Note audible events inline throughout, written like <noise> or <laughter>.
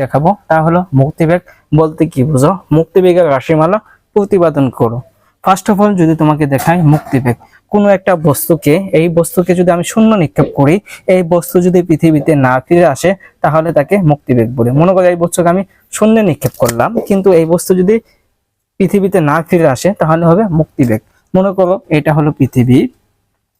দেখাবো। তা হলো মুক্তিবেগ বলতে কি বুঝো? মুক্তিবেগের রাশিমালা প্রতিপাদন করো। ফার্স্ট অফ অল যদি তোমাকে দেখাই মুক্তিবেগ, কোনো একটা বস্তুকে, এই বস্তুকে যদি আমি শূন্য নিক্ষেপ করি, এই বস্তু যদি পৃথিবীতে না ফিরে আসে, তাহলে তাকে মুক্তিবেগ বলে। মনে করো এই বস্তুকে আমি শূন্য নিক্ষেপ করলাম, কিন্তু এই বস্তু যদি পৃথিবীতে না ফিরে আসে, তাহলে হবে মুক্তিবেগ। মনে করো এটা হলো পৃথিবী।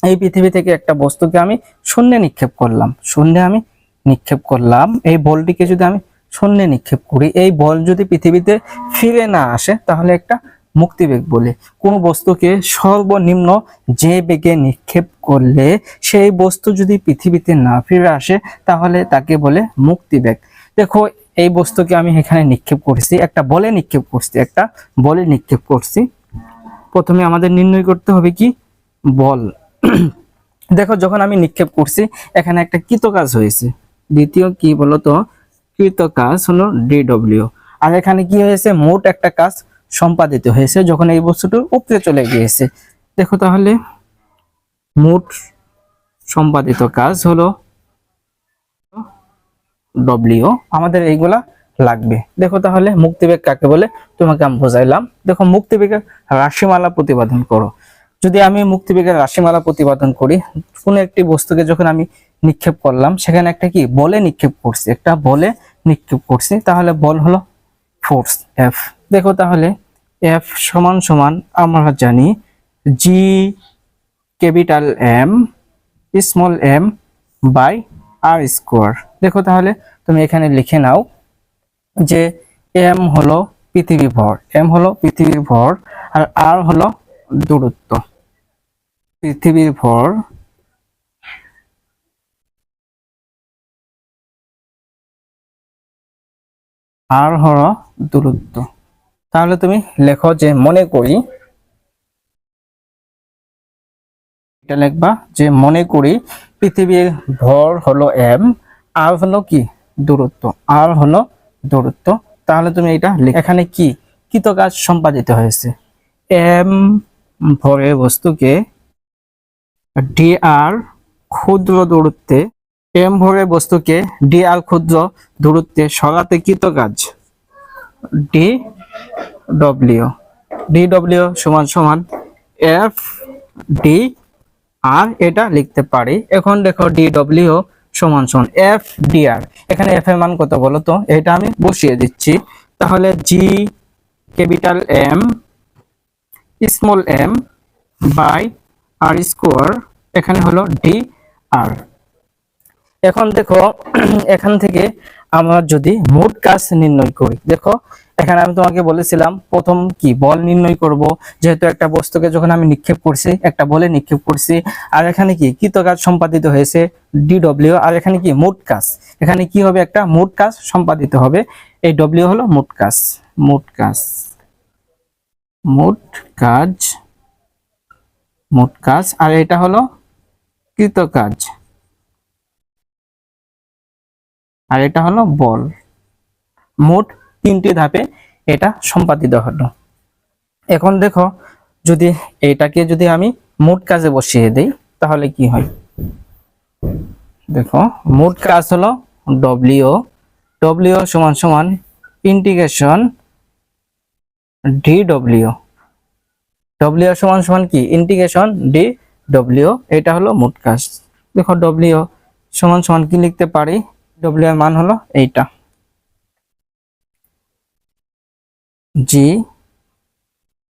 এই পৃথিবী থেকে একটা বস্তুকে আমি শূন্যে নিক্ষেপ করলাম। শূন্যে আমি নিক্ষেপ করলাম। এই বলটিকে যদি আমি শূন্যে নিক্ষেপ করি। এই বল যদি পৃথিবীতে ফিরে না আসে, তাহলে একটা মুক্তিবেগ বলে। কোনো বস্তুকে সর্বনিম্ন যে বেগে নিক্ষেপ করলে সেই বস্তু যদি পৃথিবীতে না ফিরে আসে, তাহলে তাকে বলে মুক্তিবেগ। দেখো, এই বস্তুকে আমি এখানে নিক্ষেপ করছি, একটা বলে নিক্ষেপ করছি, একটা বলে নিক্ষেপ করছি। প্রথমে আমাদের নির্ণয় করতে হবে কি? বল। <clears throat> দেখো, যখন আমি নিক্ষেপ করছি, এখানে একটা কৃতকাজ হয়েছে। দ্বিতীয় কি বলতো? কৃতকাজ হলো ডিডব্লিউ আর এখানে কি হয়েছে? মোট একটা কাজ সম্পাদিত হয়েছে যখন এই বস্তুটা উপরে চলে গিয়েছে। দেখো তাহলে, মোট সম্পাদিত কাজ হলো ডব্লিউ আমাদের এইগুলা লাগবে। দেখো তাহলে, মুক্তিবেগ কাকে বলে? তোমাকে আমি বোঝাইলাম। দেখো, মুক্তিবেগের রাশিমালা প্রতিপাদন করো। যদি আমি মুক্তিবেগের রাশিমালা প্রতিপাদন করি, কোনো একটি বস্তুকে যখন আমি নিক্ষেপ করলাম। সেখানে একটা কি? বলে নিক্ষেপ করছি। একটা বলে নিক্ষেপ করছি। তাহলে বল হলো ফোর্স এফ দেখো তাহলে এফ সমান সমান আমরা জানি G capital M small M by R square দেখো তাহলে, তুমি এখানে লিখে নাও যে এম হলো পৃথিবী ভর। এম হলো পৃথিবীর ভর আর আর হলো দূরত্ব। পৃথিবীর ভর আর হলো দূরত্ব। তাহলে তুমি লেখো যে মনে করি, এটা লিখবা যে মনে করি পৃথিবীর ভর হলো এম আর হলো কি? দূরত্ব। আর হলো দূরত্ব। তাহলে তুমি এটা এখানে কি? কৃত কাজ সম্পাদিত হয়েছে। এম ভরের বস্তুকে ডি আর ক্ষুদ্র দূরত্বে এম ভরের বস্তুকে ডি আর ক্ষুদ্র দূরত্বে সরাতে কৃত কাজ? D W. ডি ডব্লিউ সমান সমান এফ ডি আর এটা লিখতে পারি। এখন দেখো ডি ডব্লিউ সমান সমান এফ ডি আর। এখানে এফ এর মান কত বলো তো? এটা আমি বসিয়ে দিচ্ছি। তাহলে G capital M small M by R square এখানে হলো ডি আর। এখন দেখো, <clears throat> এখান থেকে আমরা যদি মোট কাজ নির্ণয় করি, দেখো, এখানে আমি তোমাকে বলেছিলাম প্রথম কি, বল নির্ণয় করব। যেহেতু একটা বস্তুকে যখন আমি নিক্ষেপ করছি, একটা বলে নিক্ষেপ করছি, আর এখানে কি কৃত কাজ সম্পাদিত হয়েছে ডিডব্লিউ আর এখানে কি, মোট কাজ। এখানে কি হবে একটা, মোট কাজ সম্পাদিত হবে। এই ডব্লিউ হলো মোট কাজ মোট কাজ মোট কাজ মোট কাজ, আর এটা হলো কৃত কাজ আর এটা হলো বল। মোট তিনটি ধাপে এটা সম্পাদিত হলো। এখন দেখো, যদি এটাকে যদি আমি মোট কাজে বসিয়ে দেই, তাহলে কি হয়? দেখো, মোট কাজ হলো ডব্লিউ ডব্লিউ সমান সমান ইন্টিগ্রেশন ডি ডব্লিউ ডব্লিউ সমান সমান কি? ইন্টিগ্রেশন ডি ডব্লিউ এটা হলো মোট কাজ। দেখো ডব্লিউ সমান সমান কি লিখতে পারি? ডব্লিউ এর মান হলো এইটা। G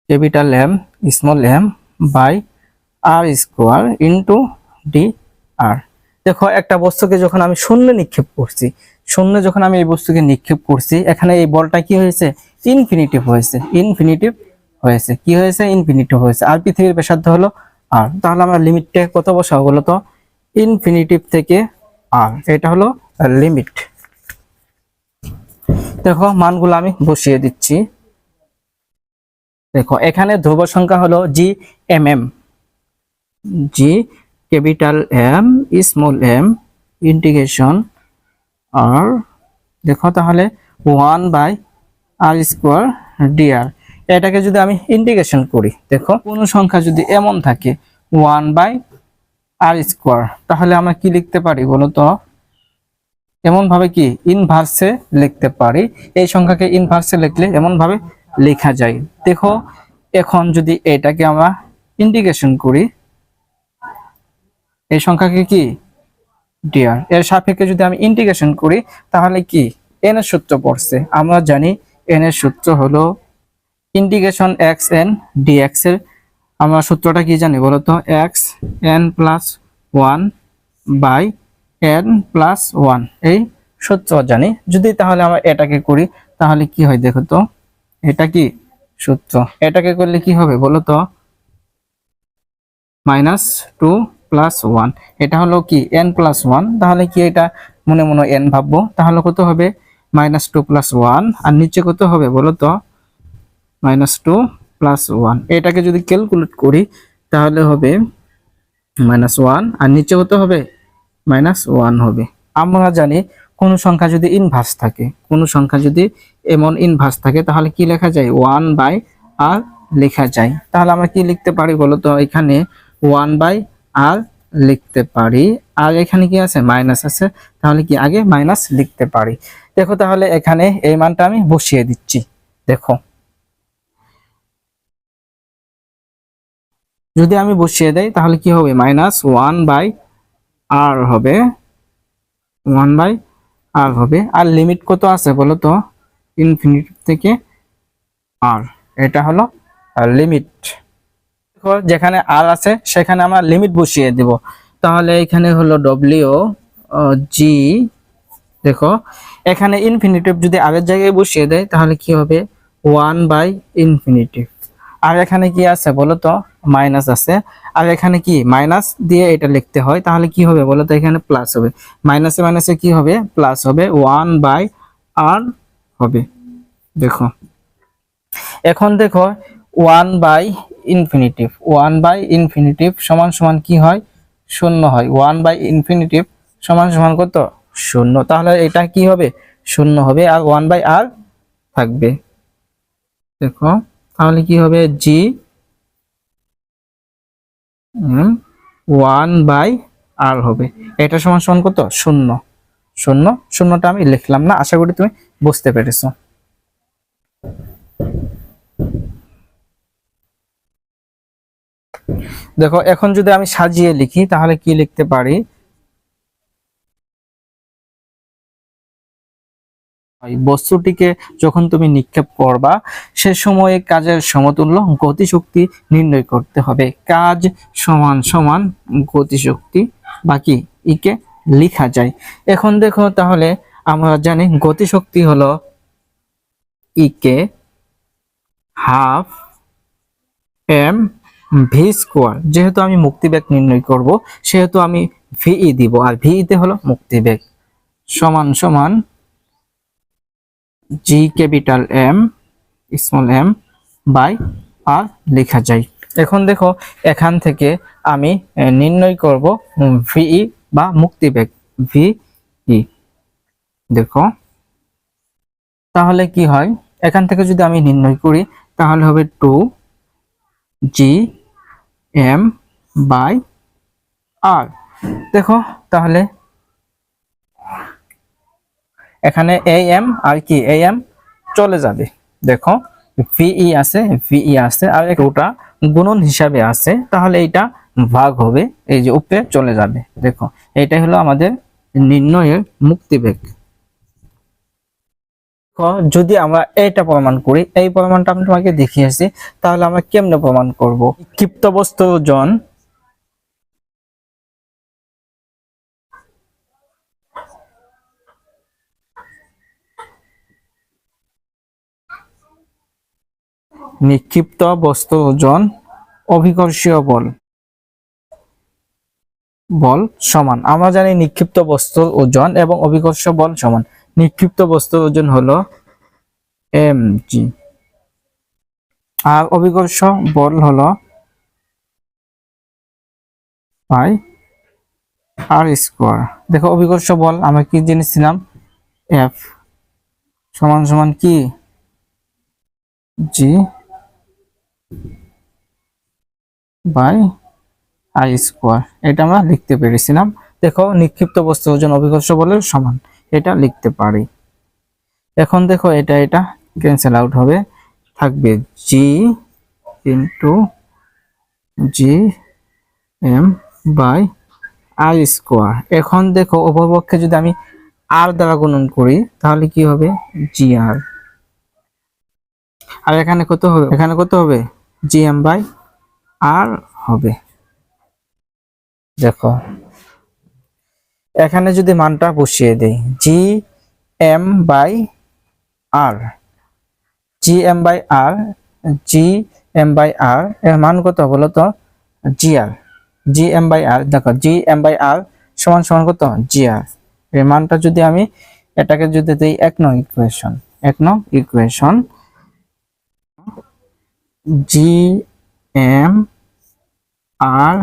capital M small M by R square into D R দেখো, একটা বস্তুকে যখন আমি শূন্য নিক্ষেপ করছি, শূন্য যখন আমি এই বস্তুকে নিক্ষেপ করছি, এখানে এই বলটা কি হয়েছে? ইনফিনিটিভ হয়েছে ইনফিনিটিভ হয়েছে। কি হয়েছে? ইনফিনিটিভ হয়েছে। আর পৃথিবীর ব্যাসার্ধ হলো আর তাহলে আমরা লিমিটটা কত বসাবো বলো তো ইনফিনিটিভ থেকে আর এটা হলো লিমিট দেখো, মানগুলো আমি বসিয়ে দিচ্ছি। দেখো, এখানে ধ্রুব সংখ্যা হলো G M M G capital M small M integration R দেখো, তাহলে one by R square DR এটাকে যদি আমি ইন্টিগ্রেশন করি, দেখো, কোনো সংখ্যা যদি এমন থাকে ওয়ান বাই আর স্কোয়ার তাহলে আমরা কি লিখতে পারি বলো তো এমন ভাবে কি ইনভার্সে লিখতে পারি? এই সংখ্যাকে ইনভার্সে লিখলে এমন ভাবে লেখা যায়। দেখো, এখন যদি এটাকে আমরা ইন্টিগ্রেশন করি, এই সংখ্যাকে কি? ডিয়ার এর সাপেক্ষে যদি আমি ইন্টিগ্রেশন করি, তাহলে কি? এন এর সূত্র পড়ছে। আমরা জানি এন এর সূত্র হলো ইন্টিগ্রেশন এক্স এন ডিএক্স এর। আমরা সূত্রটা কি জানি বলতো? X N plus one by N plus one এই সূত্র জানি। যদি তাহলে আমরা এটাকে করি, তাহলে কি হয় দেখো তো? এটা কি সূত্র? এটাকে করলে কি হবে বলো তো? মাইনাস টু প্লাস ওয়ান এটা হলো কি? এন প্লাস ওয়ান তাহলে কি এটা? মনে মনে এন ভাববো। তাহলে কত হবে? মাইনাস টু প্লাস ওয়ান আর নিচে কত হবে বলো তো? মাইনাস টু প্লাস ওয়ান এটাকে যদি ক্যালকুলেট করি, তাহলে হবে মাইনাস ওয়ান আর নিচে কত হবে? মাইনাস ওয়ান হবে। আমরা জানি কোনো সংখ্যা যদি ইনভার্স থাকে, কোনো সংখ্যা যদি এমন ইনভার্স থাকে, তাহলে কি লেখা যায়? ওয়ান বাই আর লেখা যায়। তাহলে আমরা কি লিখতে পারি বলো তো? এখানে ওয়ান বাই আর লিখতে পারি। আর এখানে কি আছে? মাইনাস আছে। তাহলে কি আগে মাইনাস লিখতে পারি? দেখো তাহলে এখানে এই মানটা আমি বসিয়ে দিচ্ছি। দেখো। যদি আমি বসিয়ে দেই, তাহলে কি হবে? মাইনাস ওয়ান বাই আর হবে ওয়ান বাই আর হবে। আর লিমিট কত আছে বলো তো? ইনফিনিটি থেকে আর এটা হলো লিমিট যেখানে আর আছে, সেখানে আমরা লিমিট বসিয়ে দেব। তাহলে এখানে হলো ডব্লিউ জি দেখো, এখানে ইনফিনিটিভ যদি আগের জায়গায় বসিয়ে দেয়, তাহলে কি হবে? ওয়ান বাই ইনফিনিটিভ আর এখানে কি আছে বলো তো? মাইনাস আছে। আর এখানে কি? মাইনাস দিয়ে এটা লিখতে হয়, তাহলে কি হবে বলো তো? এখানে প্লাস হবে। মাইনাসে মাইনাসে কি হবে? প্লাস হবে। ওয়ান বাই আর হবে। দেখো। এখন দেখো one by infinitive one by infinitive সমান সমান কি হয়? শূন্য হয়। ওয়ান বাই ইনফিনিটিভ সমান সমান কত? শূন্য। তাহলে এটা কি হবে? শূন্য হবে। আর ওয়ান বাই আর থাকবে। দেখো। তাহলে কি হবে? জি ওয়ান বাই আর হবে। এটা সমান সমান কত? শূন্য। শূন্য, শূন্যটা আমি লিখলাম না, আশা করি তুমি বুঝতে পেরেছ। দেখো, এখন যদি আমি সাজিয়ে লিখি, তাহলে কি লিখতে পারি? বস্তুটিকে যখন তুমি নিক্ষেপ করবা, সে সময়ে কাজের সমতুল্য গতিশক্তি নির্ণয় করতে হবে। কাজ সমান সমান গতিশক্তি বাকি ইকে লেখা যায়। এখন দেখো তাহলে আমরা জানি গতিশক্তি হলো ইকে হাফ এম ভি স্কোয়ার। যেহেতু আমি মুক্তিবেগ নির্ণয় করব, সেহেতু আমি ভিই দিব, আর ভিইতে হলো মুক্তিবেগ। সমান সমান G capital M small M by R লেখা যায়। এখন দেখো, এখান থেকে আমি নির্ণয় করব ভিই বা মুক্তিবেগ ই দেখো। তাহলে কি হয়? এখান থেকে যদি আমি নির্ণয় করি, তাহলে হবে two G M by R দেখো, তাহলে এখানে এম আর কি এম চলে যাবে। দেখো ভিই আছে ভিই আছে, আর ওটা গুণন হিসাবে আছে। তাহলে এটা ভাগ হবে, এই যে উপরে চলে যাবে। দেখো এটাই হলো আমাদের নির্ণয়ের মুক্তিবেগ। যদি আমরা এটা প্রমাণ করি, এই প্রমাণটা আমি তোমাকে দেখিয়েছি, তাহলে আমরা কেমনে প্রমাণ করব? ক্ষিপ্ত বস্তু নিক্ষিপ্ত বস্তু ওজন অভিকর্ষীয় বল। বল সমান। আমরা জানি নিক্ষিপ্ত বস্তুর ওজন এবং অভিকর্ষ বল সমান। নিক্ষিপ্ত বস্তুর ওজন হলো এম জি আর অভিকর্ষ বল হলো পাই আর স্কোয়ার দেখো অভিকর্ষ বল আমরা কি জেনেছিলাম? এফ সমান সমান কি? G by I square. এটা আমরা লিখতে পেরেছিলাম দেখো, নিক্ষিপ্ত বস্তু ওজন অভিকর্ষ বলের সমান। এটা লিখতে পারি। এখন দেখো, এটা এটা ক্যান্সেল আউট হবে। থাকবে G into G M by R square এখন দেখো উপপক্ষে যদি আমি আর দ্বারা গুণন করি, তাহলে কি হবে? জি আর আর এখানে কত হবে? এখানে কত হবে? জি এম বাই আর হবে। দেখো, এখানে যদি মানটা বসিয়ে দেই G M by R G M by R G M by R এর মান কত বলো তো জি আর জি এম বাই আর দেখো জি এম বাই আর সমান সমান কত? জি আর এর মানটা যদি আমি এটাকে যদি দিই এক নং ইকুয়েশন এক নং ইকুয়েশন জি এম আর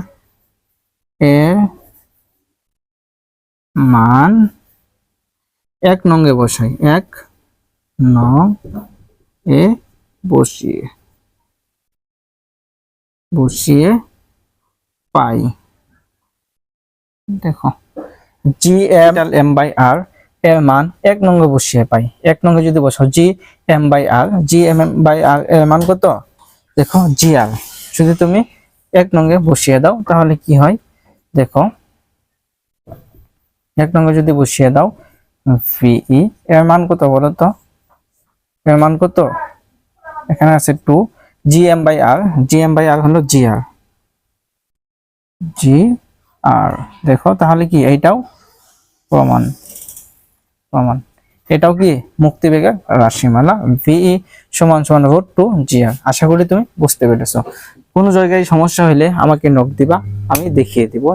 এর মান এক নঙ্গে বসাই, এক নং এ বসিয়ে বসিয়ে পাই। দেখো G M M by R এর মান এক নঙ্গে বসিয়ে পাই। এক নঙ্গে যদি বসাও G M by R G M M by R এর মান কত? দেখো জি আর যদি তুমি এক নঙ্গে বসিয়ে দাও, তাহলে কি হয়? দেখো, এক নঙ্গে যদি বসিয়ে দাও ভিই এর মান কত বলো তো? এর মান কত? এখানে আছে two, G M by R, G M by R হলো জি আর। জি আর, দেখো, তাহলে কি এইটাও প্রমাণ প্রমাণ। এটাও কি মুক্তি মুক্তিবেগের রাশিমালা ভিই সমান সমান রোড টু জি আর। আশা করি তুমি বুঝতে পেরেছ। কোনো জায়গায় সমস্যা হলে আমাকে নক দিবা আমি দেখিয়ে দিব